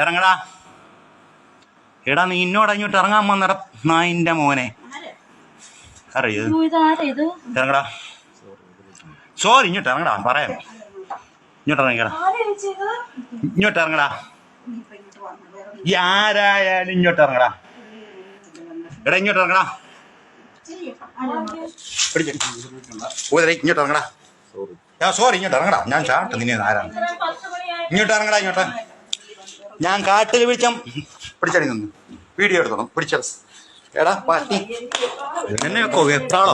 ഇറങ്ങടാ. എടാ നീ ഇന്നോട് അങ്ങോട്ട് ഇറങ്ങാൻ വന്നട നായിന്റെ മോനെ. അറിയോ ഇറങ്ങടാ. സോറി ഇങ്ങോട്ട് ഇറങ്ങടാ പറയാം. ഇങ്ങോട്ട് ഇറങ്ങിക്കടാ ഇങ്ങോട്ട് ഇറങ്ങടാ. ഈ ആരായാലും ഇങ്ങോട്ട് ഇറങ്ങടാ. എടാ ഇങ്ങോട്ട് ഇറങ്ങടാ. പിടിച്ച് ഇങ്ങോട്ട് ഇറങ്ങടാ. ഞാൻ സോറി ഇങ്ങോട്ട് ഇറങ്ങടാ. ഞാൻ ചാട്ട് നിന്നെ ആരാണ് ഇങ്ങോട്ട് ഇറങ്ങടാ ഇങ്ങോട്ട്. ഞാൻ കാട്ടിൽ വിളിച്ചാൽ പിടിച്ചടി നിന്ന്. വീഡിയോ എടുത്തോണം. പിടിച്ചത് എടാ എത്രാളോ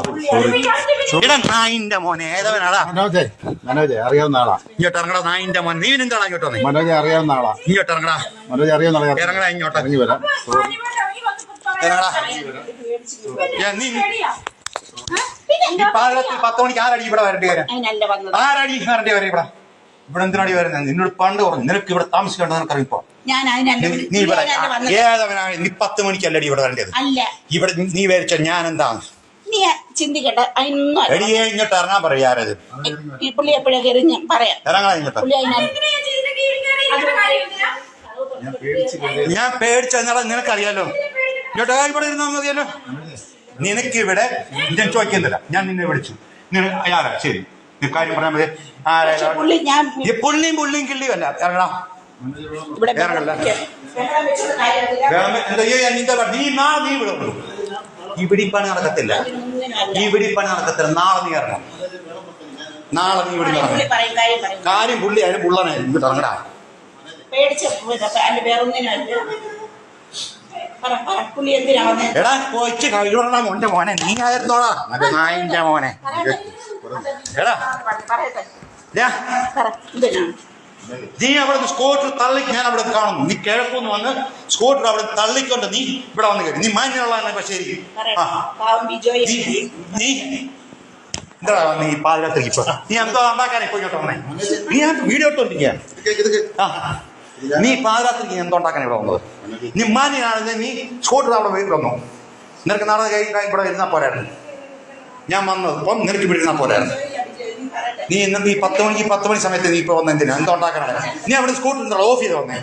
എടാ നായിന്റെ മോനെ. ഏതവനാടാ? മനോജെ മനോജെ അറിയാവുന്ന ആളാ. ഇങ്ങോട്ട് ഇറങ്ങടാ നായിന്റെ മോൻ നീ എന്താടാ ഇങ്ങോട്ട് വന്നേ. മനോജെ അറിയാവുന്ന ആളാ. ഇങ്ങോട്ട് ഇറങ്ങടാ. മനോജെ അറിയാവുന്ന ആളാ ഇറങ്ങടാ ഇങ്ങോട്ട്. ഇറങ്ങി വരാം. സോറി ഇറങ്ങടാ. ഞാൻ നീ ഈ പാലത്തിൽ പത്ത് മണിക്ക് ആരടി ഇവിടെ വരേണ്ടി വരാം? ആരടി വരേണ്ടി വരാം ഇവിടെ? ഇവിടെ എന്തിനാടി വരുന്നത് നിന്നോട് പണ്ട് പറഞ്ഞു നിനക്ക് ഇവിടെ താമസിക്കേണ്ടത് നിനക്കറിയിപ്പോ? നീ- നീ ഇവിടെ ഏതവനാണ്? നീ പത്ത് മണിക്കല്ലടി ഇവിടെ വരേണ്ടത്? അല്ല. ഇവിടെ നീ വരച്ച ഞാൻ എന്താണ് നീ ചിന്തിക്കട്ടെ അതിനൊന്നും അല്ല. എടിയെ ഇങ്ങോട്ട് ഇറങ്ങാൻ പറയാ ഈ പുള്ളി എപ്പോഴാ കയറി ഞാൻ പറയാം. ഇങ്ങോട്ട്. ഞാൻ പേടിച്ചെന്നാ നിനക്കറിയാലോ. ഇങ്ങോട്ട് ഇവിടെ ഇരുന്നാ മതിയല്ലോ. നിനക്ക് ഇവിടെ ഞാൻ ചോദിക്കുന്നില്ല. ഞാൻ നിന്നെ വിളിച്ചു. നിന അയാളാ ശരി. കാര്യം പറയാൻ മതി. ഈ പുള്ളിയും പുള്ളിയും കിള്ളിയും അല്ല. ഇവിടെ നീ നാളെ നീ ഇവിടെ ഉള്ളൂ. പിടിപ്പണി നടക്കത്തില്ല. ഈ പിടിപ്പണി നടക്കത്തില്ല. നാളെ നീ ഇറങ്ങും നാളെ നീ ഇവിടെ ഇറങ്ങും കാര്യം പുള്ളി അതിന് പുള്ളനെ ഇങ്ങോട്ട് ഇറങ്ങടാ. എടാ കൊച്ചു കഴിവണ മോന്റെ മോനെ. നീ ആയിരുന്നോടാ. നായന്റെ മോനെ. എടാ. നീ അവിടെ സ്കൂട്ടർ തള്ളി ഞാൻ അവിടെ കാണുന്നു. നീ കിഴക്കുന്ന് വന്ന് സ്കൂട്ടർ അവിടെ തള്ളിക്കൊണ്ട് നീ ഇവിടെ വന്ന് കയറി നീ മാന്യമുള്ള ബിജോയ് നീ എന്താ നീ. പാതിരാത്രിക്ക് ഇപ്പൊ? നീ എന്തോ ഉണ്ടാക്കാനാ ഇപ്പൊ ഇങ്ങോട്ട് വന്നേ നീ ഞാൻ വീഡിയോ ഇട്ടോണ്ടിരിക്കുക ആ. നീ പാതിരാത്രിക്ക് എന്തോ ഉണ്ടാക്കാൻ ഇവിടെ വന്നത്? നീ മാന്യനാണെങ്കിൽ നീ സ്കൂട്ടർ അവിടെ വീട്ടിൽ വന്നു. നിനക്ക് നാളെ ഇവിടെ ഇരുന്നാ പോരായിരുന്നു. ഞാൻ വന്നത് ഇപ്പം നിനക്ക് പിടിക്കുന്ന പോലെ നീ ഇന്ന് നീ ഇന്നത്തെ ഈ പത്ത് മണിക്ക് പത്ത് മണി സമയത്ത് നീ ഇപ്പൊ വന്ന എന്തിനാ എന്തോ ഉണ്ടാക്കാനാണ് നീ അവിടെ സ്കൂട്ടർ എന്താ ഓഫ് ചെയ്ത് വന്നേ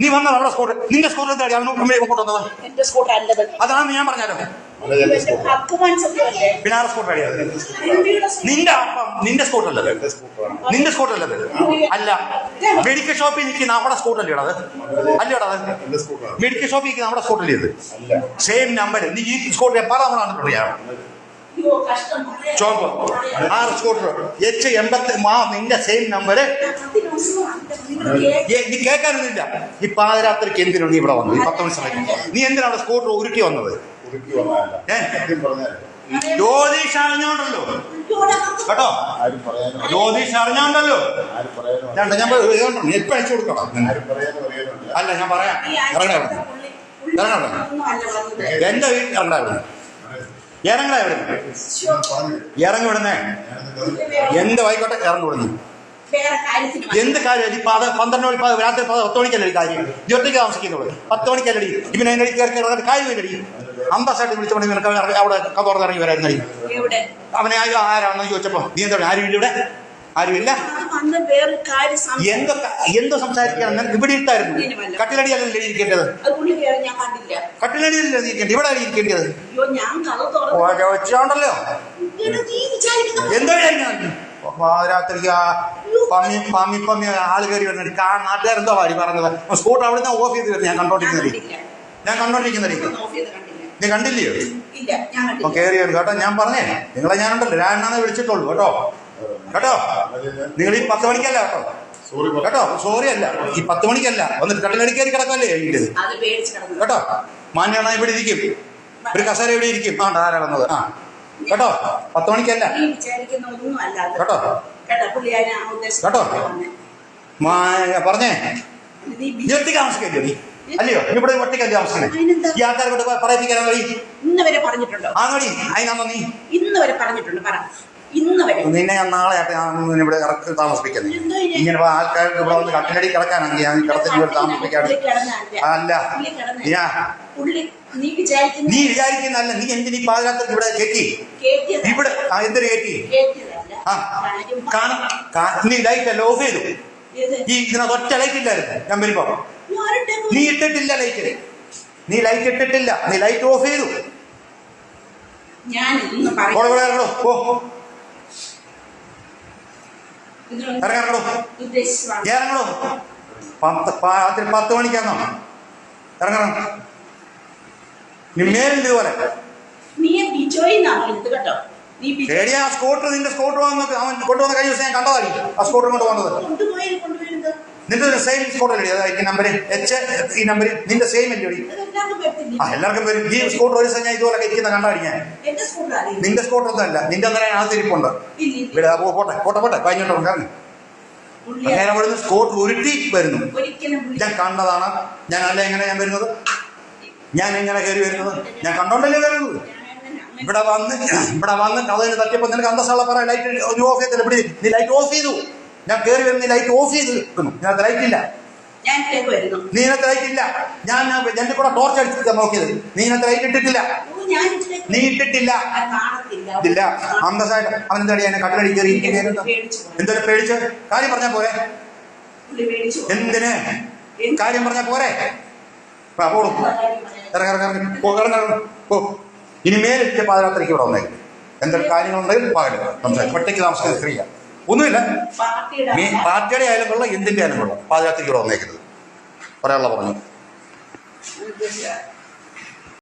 നീ വന്നത് അവിടെ സ്കൂട്ടർ നിന്റെ സ്കൂട്ടർ എന്താ അവന് കൊണ്ടു വന്നത് എന്റെ സ്കൂട്ടർ അല്ലത് അതാണ് ഞാൻ പറഞ്ഞാലോ പിന്നാറ പിന്നെ ആരുടെ സ്കൂട്ടർ അടിയാ നിന്റെ അപ്പം നിന്റെ സ്കൂട്ടർ അല്ലത് നിന്റെ സ്കൂട്ടർ അല്ലത് അല്ല മെഡിക്കൽ ഷോപ്പിൽ നിൽക്കുന്ന അവിടെ സ്കൂട്ടർ അല്ലേ അത് അല്ലേടാ അത് മെഡിക്കൽ ഷോപ്പിൽ നിൽക്കുന്ന അവിടെ സ്കൂട്ടർ അല്ലേ സെയിം നമ്പർ നീ ഈ സ്കൂട്ടർ പല തവണ അറിയാം ചോപ്പ് ആറ് സ്കൂട്ടർ. എച്ച് എൺപത്തി മാ നിന്റെ സെയിം നമ്പര് നീ കേൾക്കാനൊന്നുമില്ല. ഈ പാതിരാത്രിക്ക് എന്തിനാണ് നീ ഇവിടെ വന്നത്? ഈ പത്ത് മണി സമയത്ത് നീ എന്തിനാണ് സ്കൂട്ടർ ഉരുട്ടി വന്നത്? ഏ? ജ്യോതിഷ് അറിഞ്ഞോണ്ടല്ലോ. കേട്ടോ? ജ്യോതിഷ് അറിഞ്ഞോണ്ടല്ലോ. ഞാൻ ഞാൻ എപ്പോ അയച്ചു കൊടുക്കണം? അല്ല ഞാൻ പറയാം. ഇറങ്ങണ ഇറങ്ങണ. എന്റെ വീട്ടിൽ ഇറങ്ങണ ഇറങ്ങണ അവിടെ ഇറങ്ങി വിടുന്നേ എന്ത് ആയിക്കോട്ടെ ഇറങ്ങി വിടുന്നു എന്ത് കാര്യം? പാത പന്ത്രണ്ട് മണി രാത്രി പാത പത്ത് മണിക്കല്ലേ ഈ കാര്യം ജോലിക്ക് താമസിക്കുന്നുള്ളു. പത്ത് മണിക്കല്ലടി ഇവനെ അതിനടി കയറി കയറി കാര്യമില്ലടി. അമ്പസായിട്ട് വിളിച്ചോണ്ടെങ്കിൽ നിനക്ക് അവിടെ കതോർന്ന് ഇറങ്ങി വരായിരുന്നടി. എവിടെ? അവനെ ആരും ആരാണെന്ന് ചോദിച്ചപ്പോ നീ എന്താ ആരും ഇല്ല ഇവിടെ? ആരുമില്ല? എന്തോ എന്തോ സംസാരിക്കണം. നിനക്ക് ഇവിടെ ഇട്ടായിരുന്നു കട്ടിലടിയല്ലേ ഇരിക്കേണ്ടത്. അത് പുള്ളി കയറി ഞാൻ കണ്ടില്ല. കട്ടിലടിയല്ലേ ഇരിക്കേണ്ടത്. ഇവിടെ ഇരിക്കേണ്ടത്? വിചാരിക്കുന്ന എന്തോ രാത്രി പമ്മി പമ്മി പമ്മി ആൾ കയറി വരുന്നത് കാ നാട്ടുകാരെന്തോ വാരി പറഞ്ഞത്? സ്കൂട്ടർ നിന്ന് ഓഫ് ചെയ്ത് വരുന്നത് ഞാൻ കണ്ടോണ്ടിരിക്കുന്നത്. ഞാൻ കണ്ടോണ്ടിരിക്കുന്നത്. കണ്ടില്ല. നീ കണ്ടില്ലയോ? കയറി വരും. കേട്ടോ ഞാൻ പറഞ്ഞേ. നിങ്ങളെ ഞാനുണ്ടല്ലോ. രണ്ടെണ്ണേ വിളിച്ചിട്ടുള്ളൂ. കേട്ടോ. കേട്ടോ? നിങ്ങൾ ഈ പത്ത് മണിക്കല്ല കേട്ടോ. സോറി കേട്ടോ? സോറി അല്ല. ഈ പത്ത് മണിക്കല്ല. വന്നിട്ട് കട്ടിലടി കയറി കിടക്കല്ലേ കഴിഞ്ഞത് അത് പേടിച്ച് കിടന്നു. കേട്ടോ? മാന്യണ ഇവിടെ ഇരിക്കും. ഒരു കസേര ഇവിടെ ഇരിക്കും. ആ ആരാ വന്നത്. ആ. കേട്ടോ? പത്ത് മണിക്കല്ല. കേട്ടോ? കേട്ടോ പറഞ്ഞേ. നീ ഒറ്റയ്ക്ക് താമസിക്കല്ലോ നീ? അല്ലയോ? നീ ഇവിടെ ഒറ്റയ്ക്കല്ലേ താമസിക്കണേ? ഈ ആൾക്കാരെ കൊണ്ട് പറയിപ്പിക്കാനോ നീ ഇന്ന് വരെ പറഞ്ഞിട്ടുണ്ടോ? ആണോടി അതിനാന്നോ നീ. ഇന്ന് വരെ പറഞ്ഞിട്ടുണ്ട്. പറ. ഇന്ന് വരെ. നിന്നെ ഞാൻ നാളെ ഇവിടെ ഇറക്കി താമസിക്കുന്നത് ഇങ്ങനെ ആൾക്കാർക്ക് ഇവിടെ വന്ന് കട്ടിലടി കിടക്കാനാണെങ്കിൽ ഞാൻ കിടത്തിൽ ഇവിടെ താമസിക്കാണ് അല്ല. നീ വിചാരിക്കുന്നല്ല നീ എന്തിനീ പാതിരാത്രി ഇവിടെ കേറ്റിയതല്ല. ഇവിടെ എന്തിനു കേറ്റിയതല്ല. ആ. നീ ലൈറ്റ് അല്ല ഓഫ് ചെയ്തു. ഈ ഇതിനകത്ത് ഒറ്റ ലൈറ്റ് ഇല്ലായിരുന്നു. ഞാൻ വരുമ്പോ. നീ ഇട്ടിട്ടില്ല ലൈറ്റ് നീ ലൈറ്റ് ഇട്ടിട്ടില്ല. നീ ലൈറ്റ് ഓഫ് ചെയ്തു. ഞാൻ ഇവിടെ ഇറങ്ങണോ? പത്ത് രാത്രി പത്ത് മണിക്കാന്നോ ഇറങ്ങണം. നീ മേലിൽ ഇതുപോലെ ശരി ആ സ്കൂട്ടർ നിന്റെ സ്കൂട്ടർ വന്ന് അവൻ കൊണ്ടുവന്ന കഴിഞ്ഞ ദിവസം ഞാൻ കണ്ടതായി ആ സ്കൂട്ടർ കൊണ്ട് വന്നത്. കൊണ്ടുപോയി ഒരു നിന്റെ സെയിം സ്കൂട്ടർ അല്ലേ അതായത് നമ്പർ എച്ച് ഈ നമ്പർ നിന്റെ സെയിം അല്ലേ ആ എല്ലാവർക്കും വരും ഈ സ്കൂട്ടർ ഒരു ദിവസം ഞാൻ? ഇതുപോലെ കഴിക്കുന്ന കണ്ടാടി ഞാൻ നിന്റെ സ്കൂട്ടർ ഒന്നും അല്ല. നിന്റെ അങ്ങനെ ആ തിരിപ്പുണ്ട്. ഇവിടെ പോ- പോട്ടെ പോട്ടെ പോട്ടെ. കഴിഞ്ഞോട്ടോ കാരണം അങ്ങനെ അവിടുന്ന് സ്കൂട്ടർ ഉരുട്ടി വരുന്നു. ഞാൻ കണ്ടതാണ്. ഞാൻ അല്ല എങ്ങനെ ഞാൻ വരുന്നത്? ഞാൻ എങ്ങനെ കയറി വരുന്നത്? ഞാൻ കണ്ടോണ്ടല്ലേ വരുന്നത് ഇവിടെ വന്ന് ഇവിടെ വന്ന് കഥയിൽ തട്ടിയപ്പോ നിനക്ക് അന്തസ്സുള്ള പറ ലൈറ്റ് ഓഫ് ചെയ്തില്ല ഇവിടെ നീ ലൈറ്റ് ഓഫ് ചെയ്തു. ഞാൻ കയറി വരുന്ന ലൈറ്റ് ഓഫ് ചെയ്ത് നിൽക്കുന്നു. ഇതിനകത്ത് ലൈറ്റ് ഇല്ല. നീ ഇതിനകത്ത് ലൈറ്റ് ഇല്ല. ഞാൻ എന്റെ കൂടെ ടോർച്ച് അടിച്ചിട്ട് നോക്കിയത്. നീ ഇതിനകത്ത് ലൈറ്റ് ഇട്ടിട്ടില്ല. നീ ഇട്ടിട്ടില്ല. ഇല്ല. അന്തസായിട്ട് അവൻ എന്താ എന്നെ കട്ടിലടി കയറി. എന്തൊരു പേടിച്ച്? കാര്യം പറഞ്ഞാ പോരെ. എന്തിന്? എന്ത്? കാര്യം പറഞ്ഞാ പോരെ. പോടും? ഇറങ്ങ പോ പാതിരാത്രിക്ക് ഇവിടെ വന്നേക്കും. എന്തൊരു കാര്യങ്ങളുണ്ടെങ്കിൽ പാടില്ല സംസാരിക്കും. ഒറ്റയ്ക്ക് താമസിക്കുന്ന സ്ത്രീയ. ഒന്നുമില്ല. പാർട്ടിയുടെ ആയാലും കൊള്ളാം എന്തിന്റെ ആയാലും കൊള്ളാം പാതിരാത്രിക്ക് ഇവിടെ വന്നേക്കരുത് പറയാനുള്ള പറഞ്ഞു.